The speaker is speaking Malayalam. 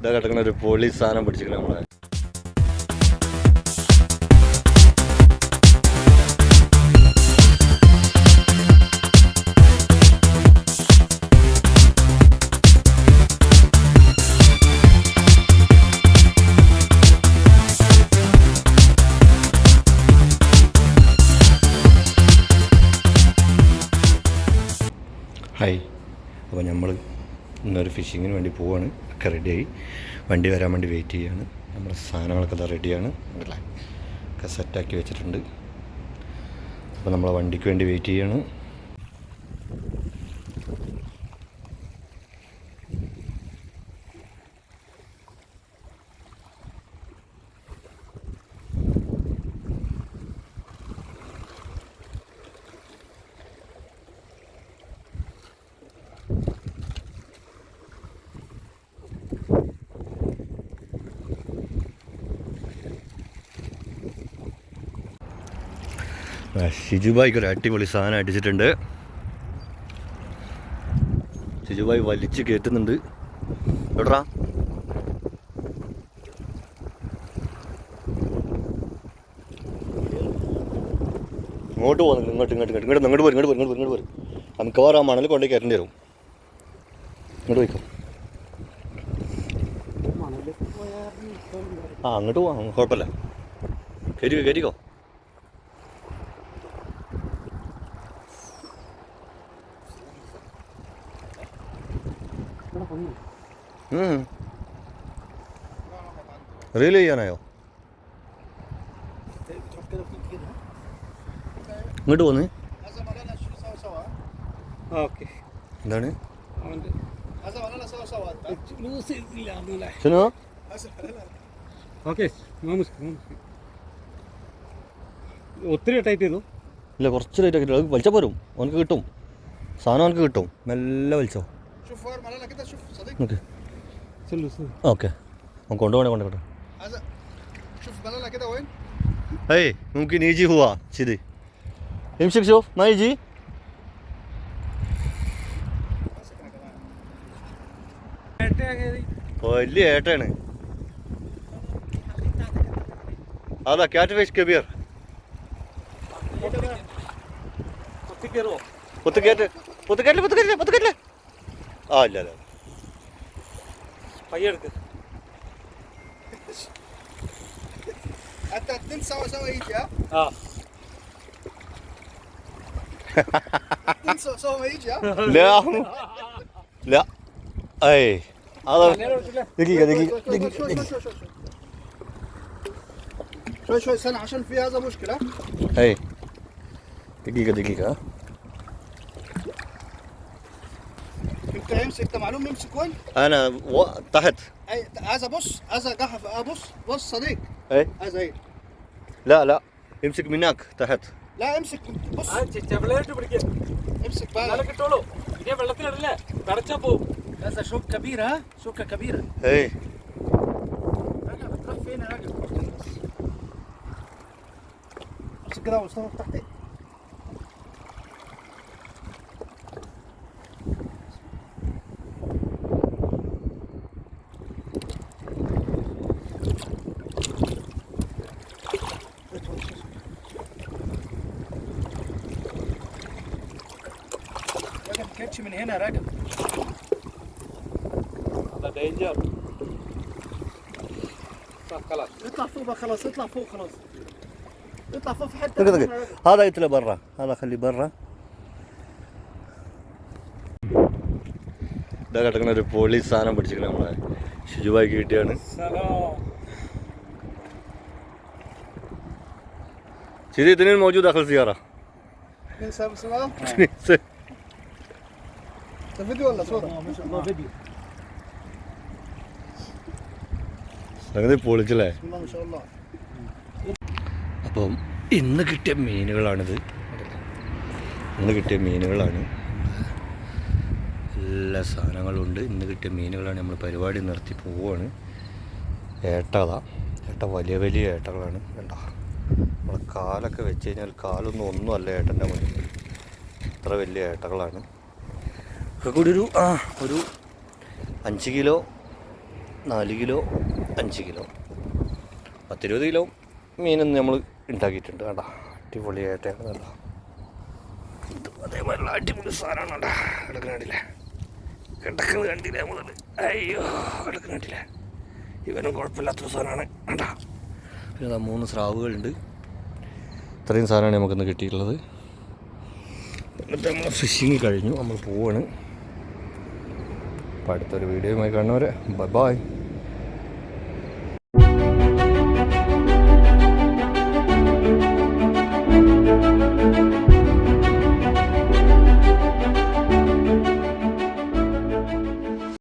ഇതാ കിടക്കുന്ന ഒരു പോലീസ് സാധനം പിടിച്ചിരിക്കണം നമ്മളെ. ഹായ്. അപ്പോൾ നമ്മൾ ഇന്നൊരു ഫിഷിങ്ങിന് വേണ്ടി പോവാണ്. ഒക്കെ റെഡിയായി വണ്ടി വരാൻ വേണ്ടി വെയിറ്റ് ചെയ്യാണ്. നമ്മുടെ സാധനങ്ങളൊക്കെ ഇതാ റെഡിയാണ് ഒക്കെ സെറ്റാക്കി വെച്ചിട്ടുണ്ട്. അപ്പോൾ നമ്മളെ വണ്ടിക്ക് വേണ്ടി വെയിറ്റ് ചെയ്യാണ്. ഷിജുബായിക്ക് ഒരു അടിപൊളി സാധനം അടിച്ചിട്ടുണ്ട്. ഷിജുബായി വലിച്ച് കയറ്റുന്നുണ്ട് എവിടാ? ഇങ്ങോട്ട് പോകുന്നു ഇങ്ങോട്ട് ഇങ്ങോട്ട് ഇങ്ങോട്ട് ഇങ്ങോട്ട് ഇങ്ങോട്ട് പോരും ഇങ്ങോട്ട് പോരും ഇങ്ങോട്ട് പോരും. നമുക്ക് വേറെ ആ മണൽ കൊണ്ടേ കയറ്റേണ്ടി വരും. ഇങ്ങോട്ട് പോയിക്കോ. ആ അങ്ങോട്ട് പോവാം കുഴപ്പമില്ല. കയറ്റിക്കോ കയറ്റിക്കോ Mm. Really, Yanail? ഇങ്ങോട്ട് പോന്ന്. എന്താണ്? സുനോ ഓക്കെ ഒത്തിരി ടൈറ്റ് ചെയ്തു. ഇല്ല കുറച്ച് ടൈറ്റ് ആക്കി വലിച്ചാൽ പോരും. അവനക്ക് കിട്ടും. സാധനം അവനക്ക് കിട്ടും. മെല്ലെ വലിച്ചോ. നോക്ക് ഓക്കെ. കൊണ്ടുപോകണേ കൊണ്ടുപോട്ടെ ഏയ് നമുക്ക് നീജി ഹുവാ ചിത് ഹിംഷിക് ഷോഫ് നൈജി വലിയ ഏട്ടാണ്. അതാ ക്യാറ്റ് ഫിഷ് കബീർ. പൊത്തുകേറ്റ് പൊത്തുകേറ്റില്ല പൊത്തുകേറ്റില്ല പൊത്തുകേറ്റില്ല ആ ഇല്ല അല്ല Hayırdır? قتلتين سوا سوا يجي ها؟ آه قتلتين سوا سوا ها؟ لا لا اي هذا دقيقة دقيقة دقيقة شوي شوي سنة عشان في هذا مشكلة اي دقيقة دقيقة ها انت يمسك انت معلوم يمسك وين؟ انا و... تحت اي هذا بص هذا قحف آه بص بص صديق اي هذا ايه لا لا يمسك من هناك تحت لا امسك بص ചെവലായിട്ട് പിടിക്കുക امسك നല്ല بالك കിട്ടുള്ളൂ ഇതേ വെള്ളത്തിലിടല്ലേ കടച്ചാ പോവും هذا شوك كبير ها شوكة كبيرة اي رجع بتروح فين يا راجل امسك كده ومصطفى تحت راجل كاتش من هنا راجل هذا دينجر صح خلاص اطلع فوق بقى خلاص اطلع فوق خلاص اطلع فوق في حته دقيقة دقيقة هذا يطلع برا هذا خليه برا ഇതാ കിടക്കുന്ന ഒരു പോലീസ് സാധനം പിടിച്ചിരിക്കണം നമ്മളെ ഷിജുബായിക്ക് കിട്ടിയാണ് സലോ سيدي اثنين موجود داخل فيديو ولا صورة؟ ما شاء الله فيديو സംഗതി പൊളിച്ചല്ലേ بسم الله ما شاء الله അപ്പം ഇന്ന് കിട്ടിയ മീനുകളാണിത് ഇന്ന് കിട്ടിയ മീനുകളാണ് എല്ലാ സാധനങ്ങളും ഉണ്ട് ഇന്ന് കിട്ടിയ മീനുകളാണ് നമ്മൾ പരിപാടി നിർത്തി പോവുകയാണ് ഏട്ടതാ ഏട്ട വലിയ വലിയ ഏട്ടകളാണ് കണ്ടോ നമ്മളെ കാലൊക്കെ വെച്ച് കഴിഞ്ഞാൽ കാലൊന്നും ഒന്നുമല്ല ഏട്ടൻ്റെ മുന്നിൽ ഇത്ര വലിയ ഏട്ടകളാണ് ഒക്കെ കൂടി ഒരു ആ ഒരു അഞ്ച് കിലോ നാല് കിലോ അഞ്ച് കിലോ പത്തിരുപത് കിലോ മീനൊന്ന് നമ്മൾ ഉണ്ടാക്കിയിട്ടുണ്ട് കേട്ടോ അടിപൊളിയായിട്ടാണ് കേട്ടോ ഇത് അതേപോലുള്ള അടിപൊളി സാധനമാണ് കേട്ടോ കിടക്കുന്ന കണ്ടില്ലേ? കിടക്കുന്നത് കണ്ടില്ല മുതൽ അയ്യോ കിടക്കുന്ന കണ്ടില്ലേ? ഇവനും കുഴപ്പമില്ലാത്തൊരു സാധനമാണ് കേട്ടോ പിന്നെ മൂന്ന് സ്രാവുകളുണ്ട്. ഇത്രയും സാധനമാണ് നമുക്കിന്ന് കിട്ടിയിട്ടുള്ളത്. എന്നിട്ട് നമ്മൾ ഫിഷിങ് കഴിഞ്ഞു. നമ്മൾ പോവാണ്. അപ്പോൾ അടുത്തൊരു വീഡിയോയുമായി കാണുന്നവരെ ബൈ ബായ്